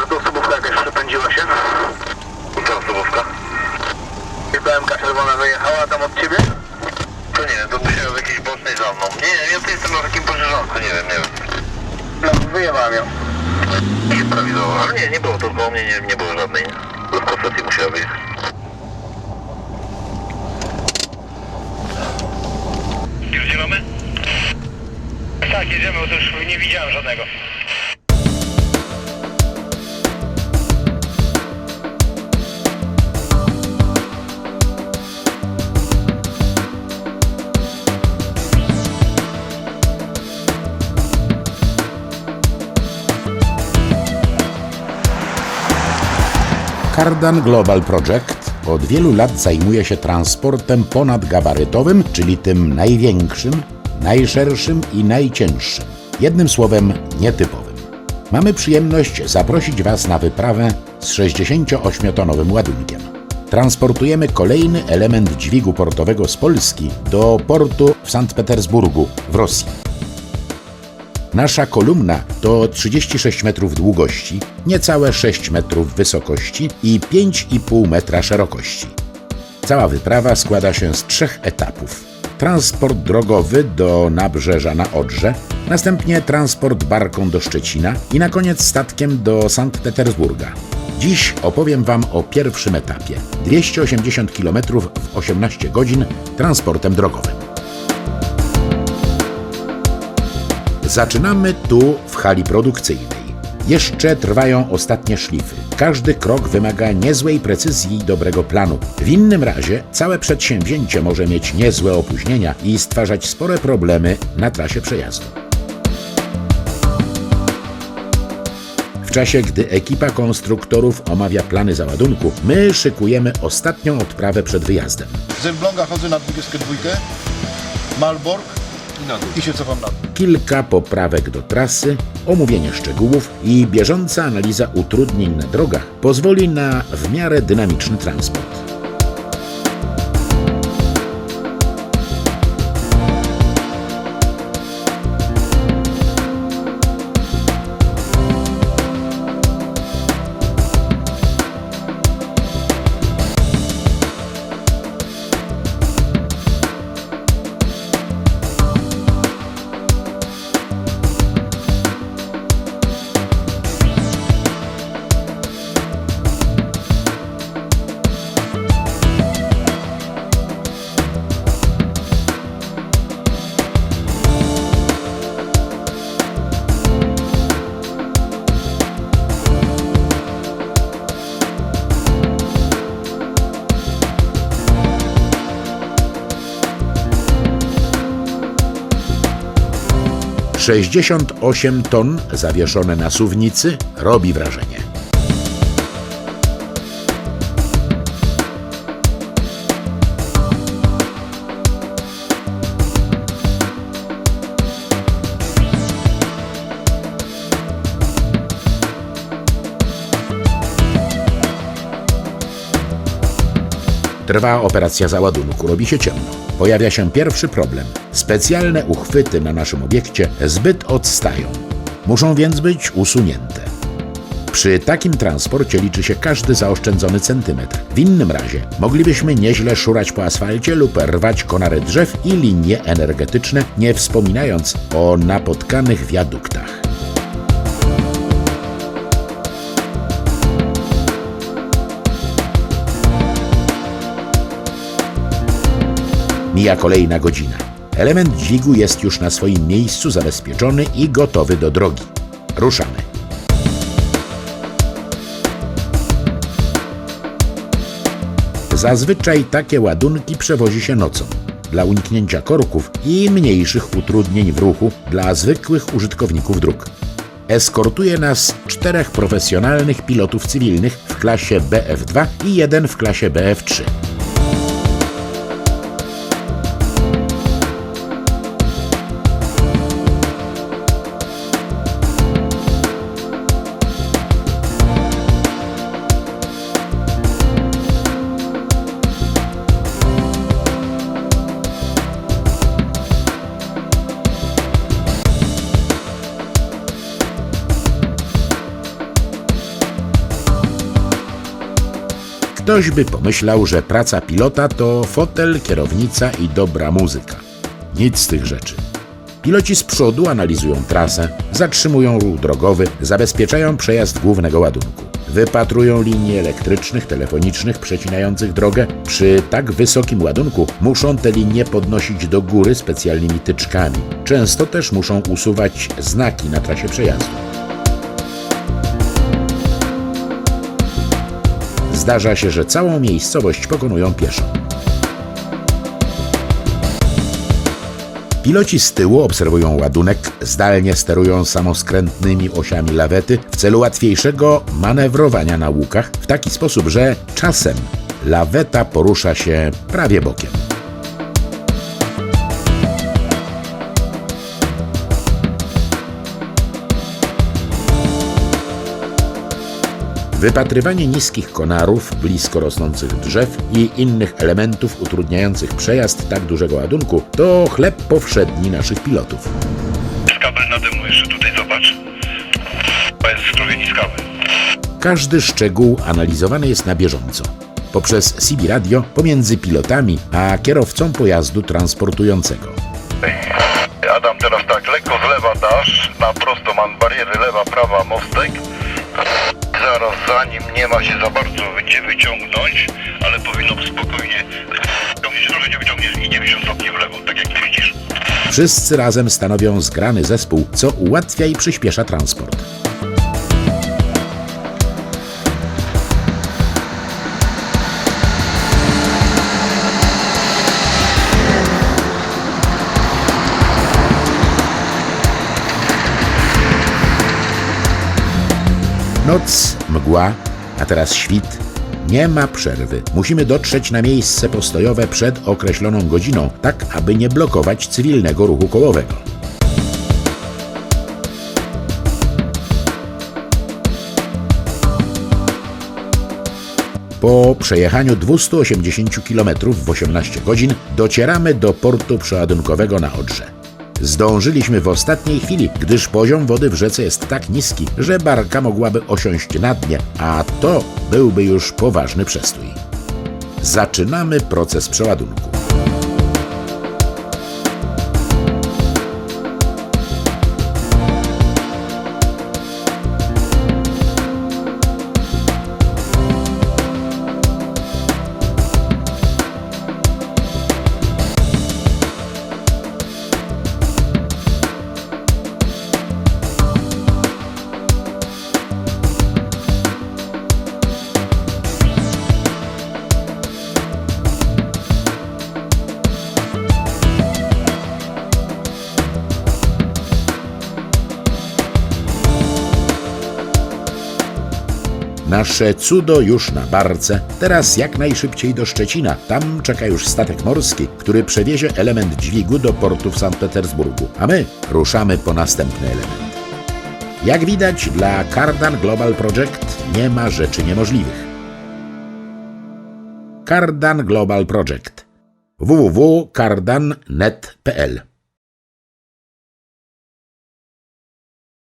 że tu osobówka jakaś przepędziła się. Co osobówka? I BMK czerwona wyjechała tam od ciebie? To nie to musiałem w jakiejś bocznej za mną. Nie ja tu jestem na takim poszerzący, nie wiem, nie wiem. No, wyjechałem ją. Nie prawidłowo, ale nie, nie było to koło mnie, nie, nie było żadnej. Do koncepcji musiała wyjechać. Już gdzie mamy? Tak, jedziemy, bo to już nie widziałem żadnego. Cardan Global Project od wielu lat zajmuje się transportem ponadgabarytowym, czyli tym największym, najszerszym i najcięższym. Jednym słowem, nietypowym. Mamy przyjemność zaprosić Was na wyprawę z 68-tonowym ładunkiem. Transportujemy kolejny element dźwigu portowego z Polski do portu w Sankt Petersburgu w Rosji. Nasza kolumna to 36 metrów długości, niecałe 6 metrów wysokości i 5,5 metra szerokości. Cała wyprawa składa się z trzech etapów. Transport drogowy do nabrzeża na Odrze, następnie transport barką do Szczecina i na koniec statkiem do Sankt Petersburga. Dziś opowiem Wam o pierwszym etapie 280 km w 18 godzin transportem drogowym. Zaczynamy tu w hali produkcyjnej. Jeszcze trwają ostatnie szlify. Każdy krok wymaga niezłej precyzji i dobrego planu. W innym razie całe przedsięwzięcie może mieć niezłe opóźnienia i stwarzać spore problemy na trasie przejazdu. W czasie, gdy ekipa konstruktorów omawia plany załadunku, my szykujemy ostatnią odprawę przed wyjazdem. Z Elbląga chodzę na 22, Malbork i się cofam na dół. kilka poprawek do trasy, omówienie szczegółów i bieżąca analiza utrudnień na drogach pozwoli na w miarę dynamiczny transport. Sześćdziesiąt osiem ton zawieszone na suwnicy robi wrażenie. Trwa operacja załadunku, robi się ciemno. Pojawia się pierwszy problem. Specjalne uchwyty na naszym obiekcie zbyt odstają. Muszą więc być usunięte. Przy takim transporcie liczy się każdy zaoszczędzony centymetr. W innym razie moglibyśmy nieźle szurać po asfalcie lub rwać konary drzew i linie energetyczne, nie wspominając o napotkanych wiaduktach. Mija kolejna godzina. Element dźwigu jest już na swoim miejscu zabezpieczony i gotowy do drogi. Ruszamy. Zazwyczaj takie ładunki przewozi się nocą dla uniknięcia korków i mniejszych utrudnień w ruchu dla zwykłych użytkowników dróg. Eskortuje nas czterech profesjonalnych pilotów cywilnych w klasie BF2 i jeden w klasie BF3. Ktoś by pomyślał, że praca pilota to fotel, kierownica i dobra muzyka. Nic z tych rzeczy. Piloci z przodu analizują trasę, zatrzymują ruch drogowy, zabezpieczają przejazd głównego ładunku. Wypatrują linii elektrycznych, telefonicznych przecinających drogę. Przy tak wysokim ładunku muszą te linie podnosić do góry specjalnymi tyczkami. Często też muszą usuwać znaki na trasie przejazdu. Zdarza się, że całą miejscowość pokonują pieszo. Piloci z tyłu obserwują ładunek, zdalnie sterują samoskrętnymi osiami lawety w celu łatwiejszego manewrowania na łukach w taki sposób, że czasem laweta porusza się prawie bokiem. Wypatrywanie niskich konarów, blisko rosnących drzew i innych elementów utrudniających przejazd tak dużego ładunku to chleb powszedni naszych pilotów. Jest kabel na dymu jeszcze tutaj, zobacz. To jest skrowieni skały. Każdy szczegół analizowany jest na bieżąco. Poprzez CB radio pomiędzy pilotami a kierowcą pojazdu transportującego. Adam, teraz tak, lekko z lewa dasz, na prosto mam bariery lewa, prawa, mostek. Zaraz za nim nie ma się za bardzo gdzie wyciągnąć, ale powinno spokojnie wyciągniesz, trochę nie wyciągniesz i 90 stopni w lewo, tak jak widzisz. Wszyscy razem stanowią zgrany zespół, co ułatwia i przyspiesza transport. Noc, mgła, a teraz świt. Nie ma przerwy. Musimy dotrzeć na miejsce postojowe przed określoną godziną, tak aby nie blokować cywilnego ruchu kołowego. Po przejechaniu 280 km w 18 godzin docieramy do portu przeładunkowego na Odrze. Zdążyliśmy w ostatniej chwili, gdyż poziom wody w rzece jest tak niski, że barka mogłaby osiąść na dnie, a to byłby już poważny przestój. Zaczynamy proces przeładunku. Nasze cudo już na barce, teraz jak najszybciej do Szczecina. Tam czeka już statek morski, który przewiezie element dźwigu do portu w Sankt Petersburgu, a my ruszamy po następny element. Jak widać, dla Cardan Global Project nie ma rzeczy niemożliwych. Cardan Global Project www.cardan.net.pl